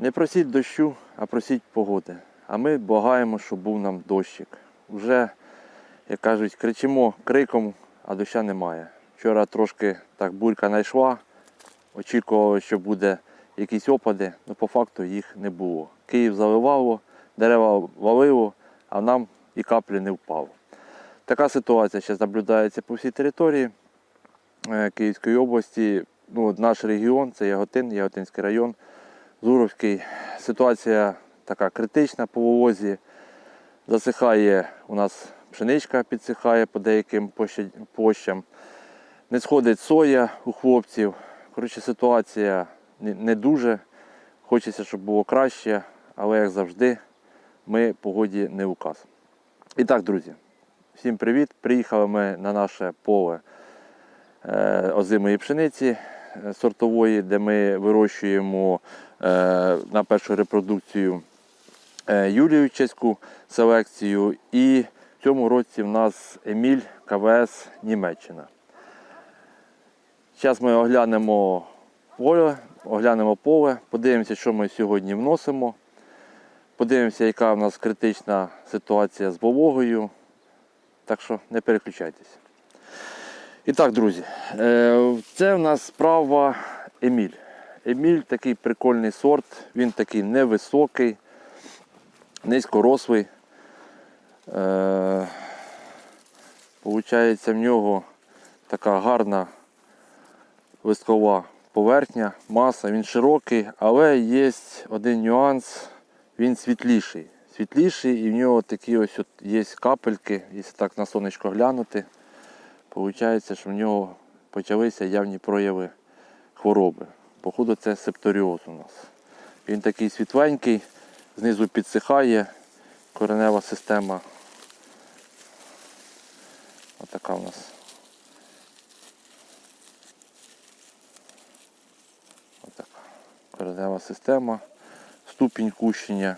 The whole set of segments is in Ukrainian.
Не просіть дощу, а просіть погоди. А ми благаємо, щоб був нам дощик. Уже, як кажуть, кричимо криком, а доща немає. Вчора трошки так бурька знайшла, очікували, що буде якісь опади, але по факту їх не було. Київ заливало, дерева валило, а нам і каплі не впало. Така ситуація зараз наблюдається по всій території е, Київської області. Ну, наш регіон це Яготин, Яготинський район, Зуровський. Ситуація така критична по волозі. Засихає у нас пшеничка, підсихає по деяким площа- площам. Не сходить соя у хлопців. Коротше, ситуація не- дуже. Хочеться, щоб було краще, але як завжди, ми погоді не указ. І так, друзі, всім привіт! Приїхали ми на наше поле е, озимої пшениці сортової, де ми вирощуємо е, на першу репродукцію е, Юлію чеську селекцію. І в цьому році в нас Еміль КВС Німеччина. Зараз ми оглянемо поле, оглянемо поле, подивимося, що ми сьогодні вносимо. Подивимося, яка в нас критична ситуація з вологою. Так що не переключайтесь. І так, друзі, е, це в нас справа Еміль. Еміль такий прикольний сорт, він такий невисокий, низькорослий. Е, Получається, в нього така гарна листкова поверхня, маса, він широкий, але є один нюанс, він світліший. Світліший і в нього такі ось от є капельки, якщо так на сонечко глянути, виходить, що в нього почалися явні прояви хвороби. Походу це септоріоз у нас. Він такий світленький, знизу підсихає, коренева система. Отака у нас. Отака. Коренева система, ступінь кущення.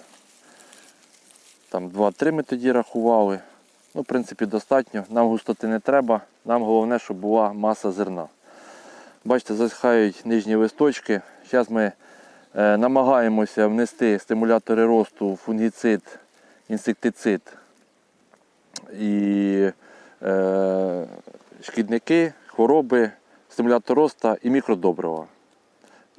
Там 2-3 ми тоді рахували. Ну, в принципі, достатньо. Нам густоти не треба. Нам головне, щоб була маса зерна. Бачите, засихають нижні листочки. Зараз ми е, намагаємося внести стимулятори росту, фунгіцид, інсектицид і е, шкідники, хвороби, стимулятор росту і мікродобрива.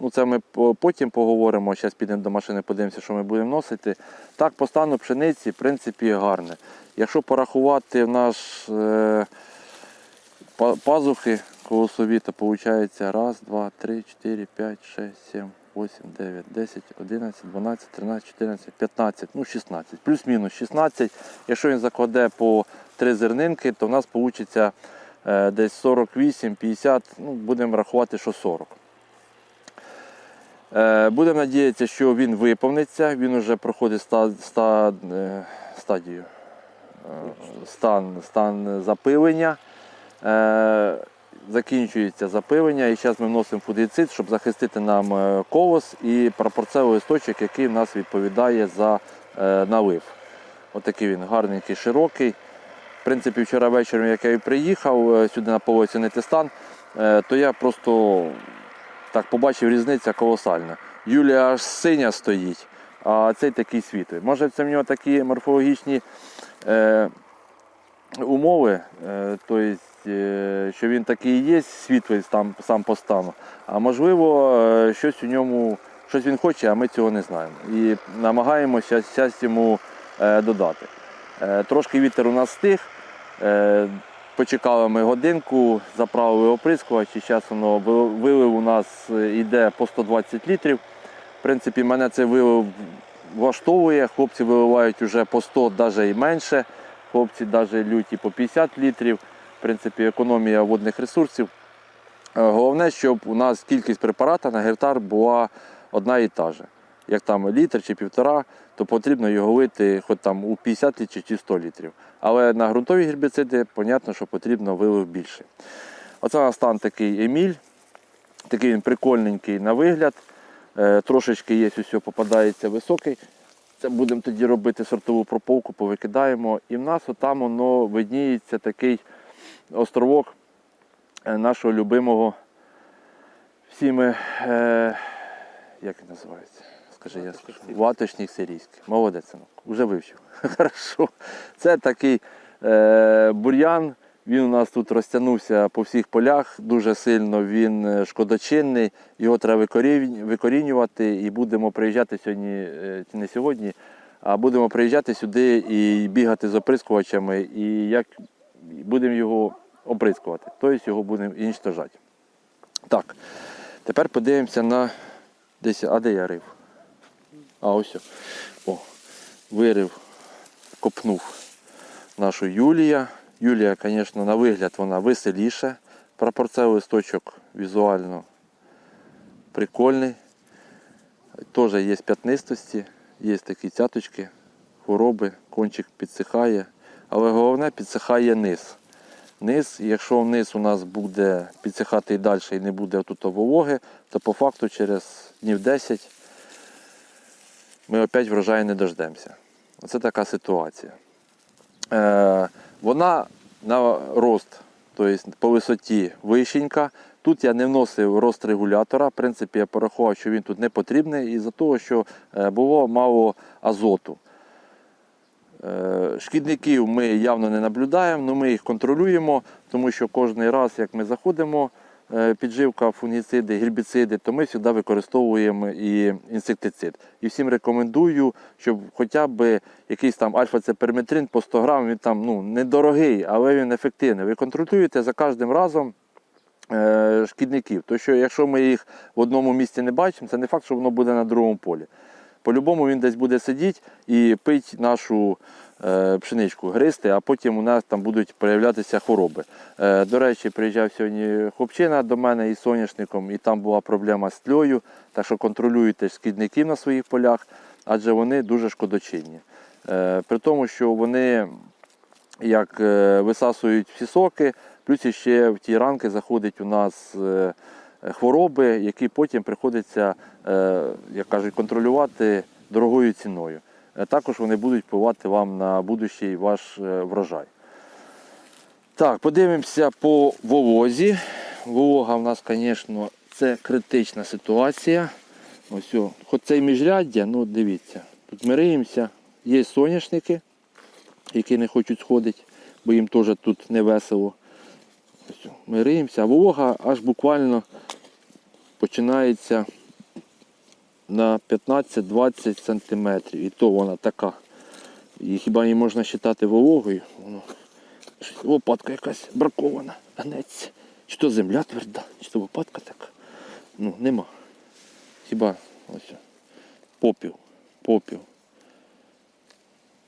Ну, це ми потім поговоримо. Зараз підемо до машини, подивимося, що ми будемо носити. Так, по стану пшениці, в принципі, гарне. Якщо порахувати в наш е, пазухи колосові, то виходить раз, два, три, чотири, п'ять, шесть, сім, вісім, дев'ять, десять, одинадцять, дванадцять, тринадцять, чотирнадцять, п'ятнадцять, ну 16. Плюс-мінус 16. Якщо він закладе по три зернинки, то в нас вийде десь 48-50, ну, будемо рахувати, що 40. Е, Будемо надіятися, що він виповниться, він вже проходить ста, ста, е, стадію, е, стан, стан запилення. Закінчується запилення і зараз ми вносимо фудицид, щоб захистити нам колос і пропорцевий листочок, який в нас відповідає за налив. Отакий він гарненький, широкий. В принципі, вчора вечором, як я приїхав сюди на полоцінити стан, е, то я просто так побачив різниця колосальна. Юлія аж синя стоїть, а цей такий світлий. Може це в нього такі морфологічні е, умови, е, тобто, е, що він такий є світлий сам, сам по стану, а можливо, е, щось у ньому, щось він хоче, а ми цього не знаємо. І намагаємося щас йому е, додати. Е, трошки вітер у нас стих. Е, Почекали ми годинку, заправили оприскувач і зараз воно вилив у нас е, йде по 120 літрів. В принципі, мене цей вилив влаштовує. Хлопці виливають вже по 100, навіть і менше. Хлопці навіть люті по 50 літрів. В принципі, економія водних ресурсів. Е, Головне, щоб у нас кількість препарата на гектар була одна і та же. Як там літр чи півтора, то потрібно його лити хоч там у 50 літрів чи 100 літрів. Але на ґрунтові гербіциди, понятно, що потрібно вилив більше. Оце у нас стан такий Еміль. Такий він прикольненький на вигляд. Е, трошечки є, ось попадається високий. Це будемо тоді робити сортову прополку, повикидаємо. І в нас отам воно видніється такий островок е, нашого любимого всіми, е, як він називається? Скажи, я скажу. Ваточник сирійський. Молодець, синок. Уже вивчив. Хорошо. Це такий е, бур'ян. Він у нас тут розтягнувся по всіх полях дуже сильно. Він е, шкодочинний, його треба викорінювати і будемо приїжджати сьогодні, е, не сьогодні, а будемо приїжджати сюди і бігати з оприскувачами, і як будемо його оприскувати, тобто його будемо інштожати. Так, тепер подивимося на десь. А де я рив? А ось. О, вирив, копнув нашу Юлія. Юлія, звісно, на вигляд вона веселіша. Прапорцевий листочок візуально прикольний. Теж є п'ятнистості, є такі цяточки, хвороби, кончик підсихає. Але головне підсихає низ. Низ, якщо низ у нас буде підсихати і далі і не буде тут вологи, то по факту через днів 10 ми опять врожаю не дождемося. Оце така ситуація. Е, вона на рост, тобто по висоті вищенька. Тут я не вносив рост регулятора. В принципі, я порахував, що він тут не потрібний, із-за того, що е, було мало азоту. Е, Шкідників ми явно не наблюдаємо, але ми їх контролюємо, тому що кожен раз, як ми заходимо, підживка, фунгіциди, гербіциди, то ми завжди використовуємо і інсектицид. І всім рекомендую, щоб хоча б якийсь там альфа-цеперметрин по 100 грам, він там ну, недорогий, але він ефективний. Ви контролюєте за кожним разом е, шкідників. То що якщо ми їх в одному місці не бачимо, це не факт, що воно буде на другому полі. По-любому він десь буде сидіти і пить нашу е, пшеничку, гристи, а потім у нас там будуть проявлятися хвороби. Е, до речі, приїжджав сьогодні хлопчина до мене із соняшником, і там була проблема з тльою, так що контролюйте шкідників на своїх полях, адже вони дуже шкодочинні. Е, при тому, що вони як е, висасують всі соки, плюс ще в ті ранки заходять у нас е, хвороби, які потім приходиться, е, як кажуть, контролювати дорогою ціною. Е, Також вони будуть впливати вам на будущий ваш е, врожай. Так, подивимося по волозі. Волога в нас, звісно, це критична ситуація. Ось, хоч це і міжряддя, ну дивіться, тут ми риємося, є соняшники, які не хочуть сходити, бо їм теж тут не весело. Ось, а волога аж буквально починається на 15-20 см. І то вона така. І хіба її можна вважати вологою? Лопатка якась бракована, гнеться. Чи то земля тверда, чи то лопатка така. Ну, нема. Хіба ось. о. Попіл. Попіл.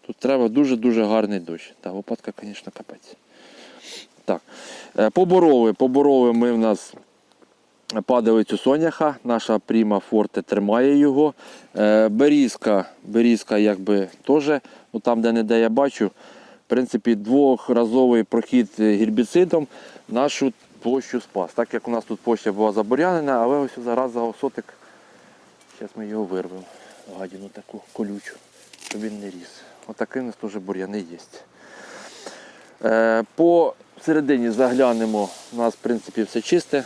Тут треба дуже-дуже гарний дощ. Та лопатка, звісно, капець. Так. Е, Побороли. Побороли ми в нас падалицю соняха. Наша Пріма Форте тримає його. Е, Берізка, берізка якби теж, ну там де не де я бачу, в принципі, двохразовий прохід гербіцидом нашу площу спас. Так як у нас тут площа була забурянена, але ось зараз за сотик. Зараз ми його вирвемо. Гадіну таку колючу, щоб він не ріс. Отакий у нас теж бур'яни є. Е, по середині заглянемо, у нас в принципі все чисте.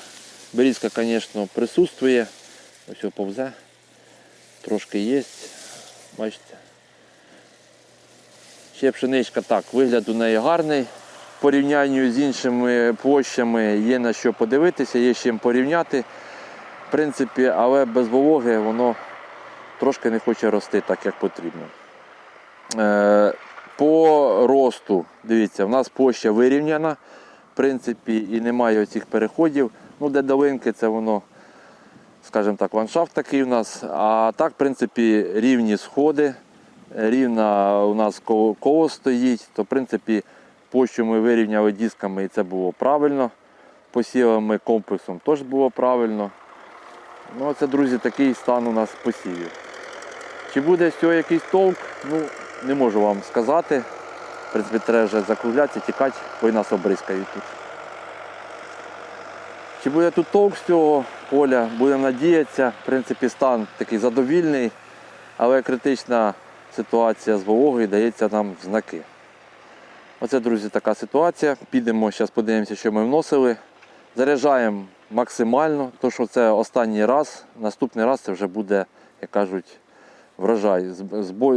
Берізка, звісно, присутствує. Ось повзе. Трошки є. Бачите. Ще пшеничка так, вигляд у неї гарний. В порівнянні з іншими площами є на що подивитися, є з чим порівняти. В принципі, але без вологи воно трошки не хоче рости так, як потрібно. Е, по росту, дивіться, в нас площа вирівняна, в принципі, і немає оцих переходів. Ну, де долинки, це воно, скажімо так, ландшафт такий у нас. А так, в принципі, рівні сходи, рівна у нас коло, стоїть, то в принципі площу ми вирівняли дисками і це було правильно. Посівами комплексом теж було правильно. Ну, це, друзі, такий стан у нас посівів. Чи буде з цього якийсь толк, ну, не можу вам сказати. В принципі, треба вже закруглятися, тікати, бо і нас обризкають тут. Чи буде тут толк з цього поля, будемо надіятися. В принципі, стан такий задовільний, але критична ситуація з вологою дається нам в знаки. Оце, друзі, така ситуація. Підемо, зараз подивимося, що ми вносили. Заряджаємо максимально, тому що це останній раз. Наступний раз це вже буде, як кажуть, врожай,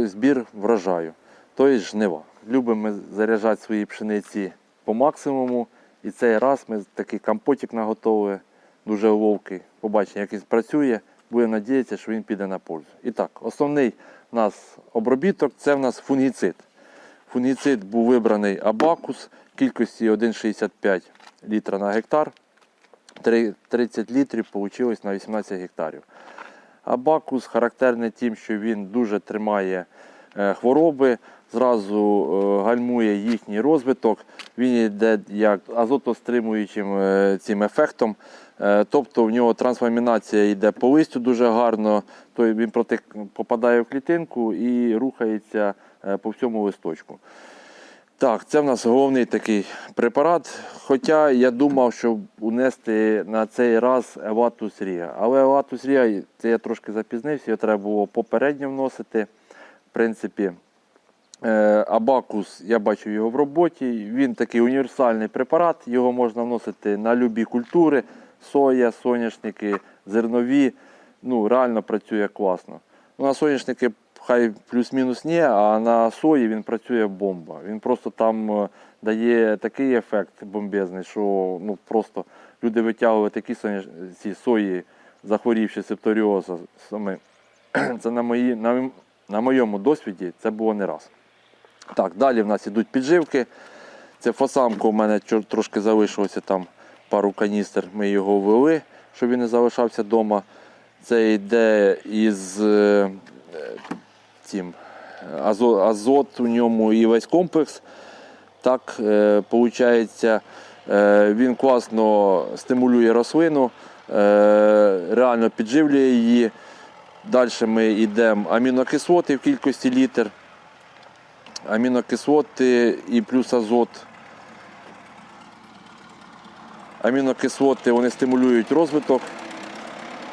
збір врожаю, тобто жнива. Любимо заряджати свої пшениці по максимуму. І цей раз ми такий компотик наготовили, дуже ловкий. Побачимо, як він працює. Будемо надіятися, що він піде на пользу. І так, основний у нас обробіток це в нас фунгіцид. Фунгіцид був вибраний абакус кількості 1,65 літра на гектар. 30 літрів вийшло на 18 гектарів. Абакус характерний тим, що він дуже тримає хвороби, зразу е, гальмує їхній розвиток. Він йде як азотостримуючим е, цим ефектом. Е, Тобто в нього трансформація йде по листю дуже гарно, то він протик, попадає в клітинку і рухається е, по всьому листочку. Так, це в нас головний такий препарат. Хоча я думав, що унести на цей раз Еватус Ріа. Але Еватус Ріа, це я трошки запізнився, його треба було попередньо вносити. Принципі, е, Абакус, я бачив його в роботі. Він такий універсальний препарат, його можна вносити на любі культури: соя, соняшники, зернові. Ну, реально працює класно. Ну, на соняшники хай плюс-мінус ні, а на сої він працює бомба. Він просто там е, дає такий ефект бомбезний, що ну, просто люди витягували такі соняш... ці сої, захворівши септоріозом. Це на, мої... на... на моєму досвіді це було не раз. Так, далі в нас ідуть підживки. Це фасамка у мене трошки залишилося там пару каністр, ми його ввели, щоб він не залишався вдома. Це йде із е, е, е, азот, у ньому і весь комплекс. Так, е, получається, е, він класно стимулює рослину, е, реально підживлює її. Далі ми йдемо амінокислоти в кількості літр. Амінокислоти і плюс азот. Амінокислоти вони стимулюють розвиток.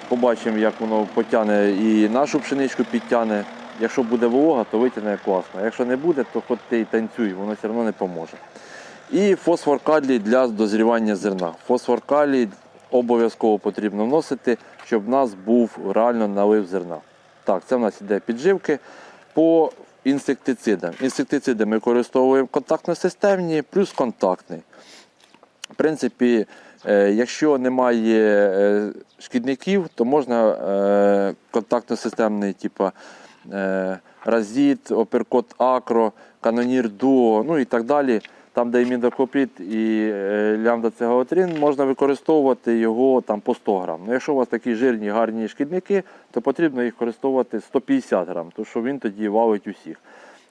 Побачимо, як воно потягне і нашу пшеничку підтягне. Якщо буде волога, то витягне класно. Якщо не буде, то хоч ти і танцюй, воно все одно не поможе. І фосфор калій для дозрівання зерна. Фосфор калій обов'язково потрібно вносити, щоб в нас був реально налив зерна. Так, це в нас іде підживки по інсектицидам. Інсектициди ми використовуємо контактно-системні плюс контактний. В принципі, е, якщо немає е, шкідників, то можна е, контактно-системний, типу Разіт, Оперкот Акро, Канонір Дуо, ну і так далі. Там, де імідоклоприд і е, лямда-цегалотрин, можна використовувати його там, по 100 грам. Ну, якщо у вас такі жирні, гарні шкідники, то потрібно їх використовувати 150 грам, тому що він тоді валить усіх.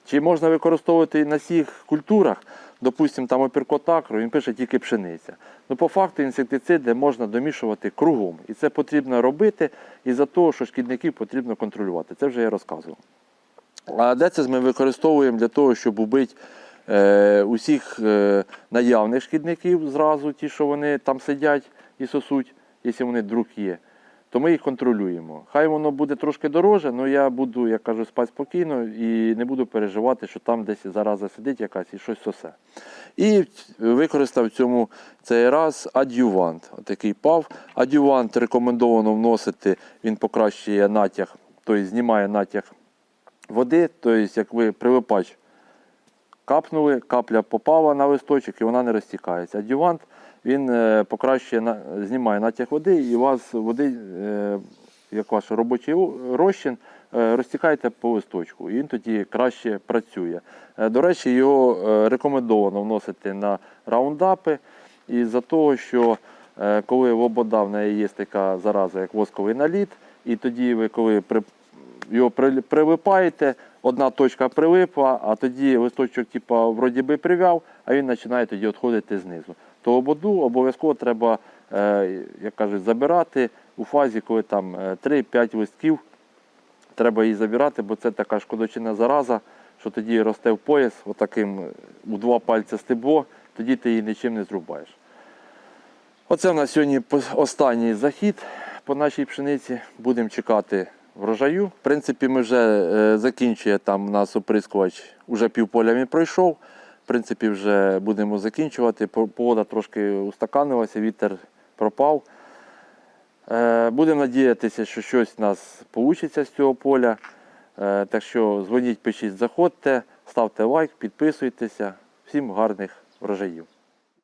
Чи можна використовувати на всіх культурах, допустимо, там оперкотакро, він пише тільки пшениця. Ну, по факту інсектициди можна домішувати кругом. І це потрібно робити із-за того, що шкідників потрібно контролювати. Це вже я розказував. А децез ми використовуємо для того, щоб убити усіх е, наявних шкідників зразу, ті, що вони там сидять і сосуть, якщо вони вдруг є, то ми їх контролюємо. Хай воно буде трошки дороже, але я буду, як кажу, спати спокійно і не буду переживати, що там десь зараза сидить якась і щось сосе. І використав цьому цей раз адювант. Отакий пав. Адювант рекомендовано вносити, він покращує натяг, тобто знімає натяг води, тобто, як ви прилипач капнули, капля попала на листочок і вона не розтікається. Адювант він е, покращує, знімає натяг води, і у вас води, е, як ваш робочий розчин, е, розтікається по листочку, і він тоді краще працює. До речі, його рекомендовано вносити на раундапи, із-за того, що коли лобода в неї є така зараза, як восковий наліт, і тоді ви, коли його прилипаєте, одна точка прилипла, а тоді листочок типа, вроді би прив'яв, а він починає тоді відходити знизу. То ободу обов'язково треба, е, як кажуть, забирати у фазі, коли там е, 3-5 листків. Треба її забирати, бо це така шкодочинна зараза, що тоді росте в пояс, отаким е, у два пальця стебло, тоді ти її нічим не зрубаєш. Оце в нас сьогодні останній захід по нашій пшениці. Будемо чекати врожаю. В принципі, ми вже е, закінчує там у нас оприскувач, вже півполя він пройшов. В принципі, вже будемо закінчувати. Погода трошки устаканилася, вітер пропав. Е, Будемо надіятися, що щось у нас вийде з цього поля. Е, Так що дзвоніть, пишіть, заходьте, ставте лайк, підписуйтеся. Всім гарних врожаїв.